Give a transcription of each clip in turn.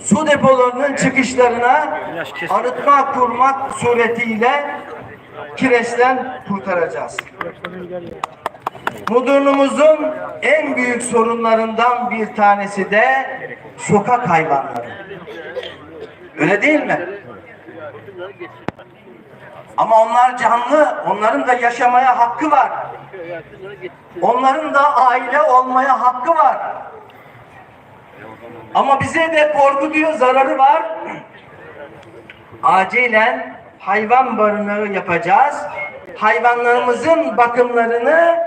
su depolarının çıkışlarına arıtma kurmak suretiyle kireçten kurtaracağız. Mudurnumuzun en büyük sorunlarından bir tanesi de sokak hayvanları. Öyle değil mi? Ama onlar canlı, onların da yaşamaya hakkı var. Onların da aile olmaya hakkı var. Ama bize de korku diyor, zararı var. Acilen hayvan barınağı yapacağız. Hayvanlarımızın bakımlarını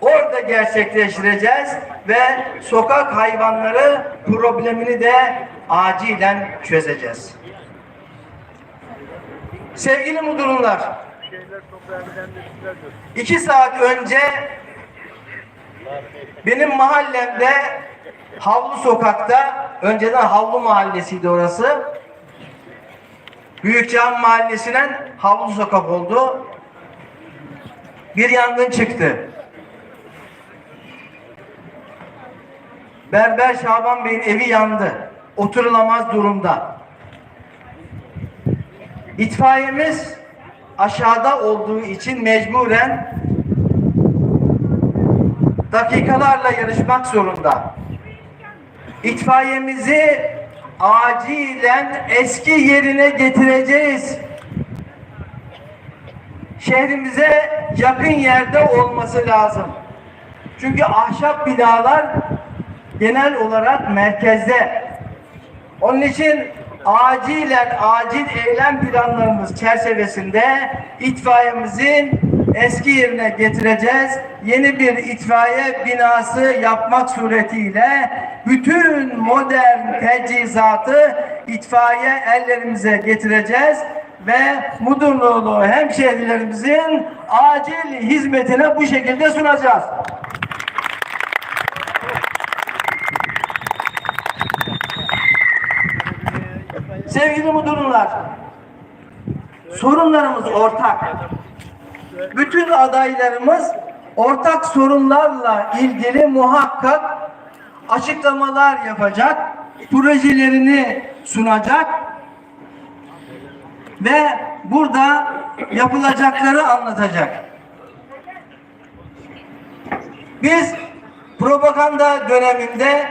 orada gerçekleştireceğiz ve sokak hayvanları problemini de acilen çözeceğiz. Sevgili mudurunlar, iki saat önce benim mahallemde Havlu Sokak'ta, önceden Havlu Mahallesi'ydi orası. Büyükçam Mahallesi'nden Havlu Sokak oldu. Bir yangın çıktı. Berber Şaban Bey'in evi yandı. Oturulamaz durumda. İtfaiyemiz aşağıda olduğu için mecburen dakikalarla yarışmak zorunda. İtfaiyemizi acilen eski yerine getireceğiz. Şehrimize yakın yerde olması lazım. Çünkü ahşap binalar genel olarak merkezde. Onun için acilen acil eylem planlarımız çerçevesinde itfaiyemizin eski yerine getireceğiz. Yeni bir itfaiye binası yapmak suretiyle bütün modern tecihizatı itfaiye ellerimize getireceğiz ve Mudurnuoğlu hemşehrilerimizin acil hizmetine bu şekilde sunacağız. Sevgili mudurlar, sorunlarımız ortak. Bütün adaylarımız ortak sorunlarla ilgili muhakkak açıklamalar yapacak, projelerini sunacak ve burada yapılacakları anlatacak. Biz propaganda döneminde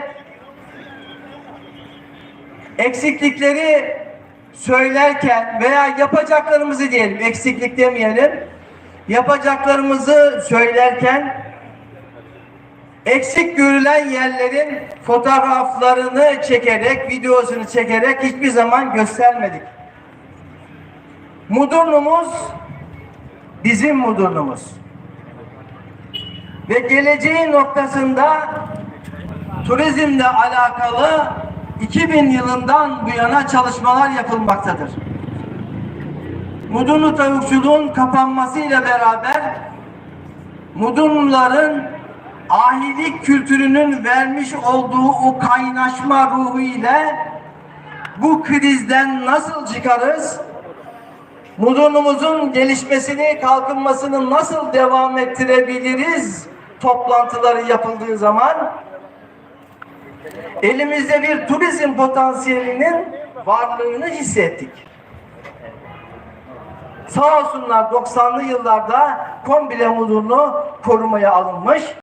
eksiklikleri söylerken veya yapacaklarımızı diyelim, eksiklik demeyelim, yapacaklarımızı söylerken eksik görülen yerlerin fotoğraflarını çekerek, videosunu çekerek hiçbir zaman göstermedik. Mudurnumuz bizim mudurnumuz. Ve geleceği noktasında turizmle alakalı 2000 yılından bu yana çalışmalar yapılmaktadır. Mudurnu tavukçuluğun kapanmasıyla beraber Mudurnuların ahilik kültürünün vermiş olduğu o kaynaşma ruhu ile bu krizden nasıl çıkarız? Mudurnumuzun gelişmesini, kalkınmasını nasıl devam ettirebiliriz? Toplantıları yapıldığı zaman elimizde bir turizm potansiyelinin varlığını hissettik. Sağ olsunlar 90'lı yıllarda Kombile Mudurnu korumaya alınmış.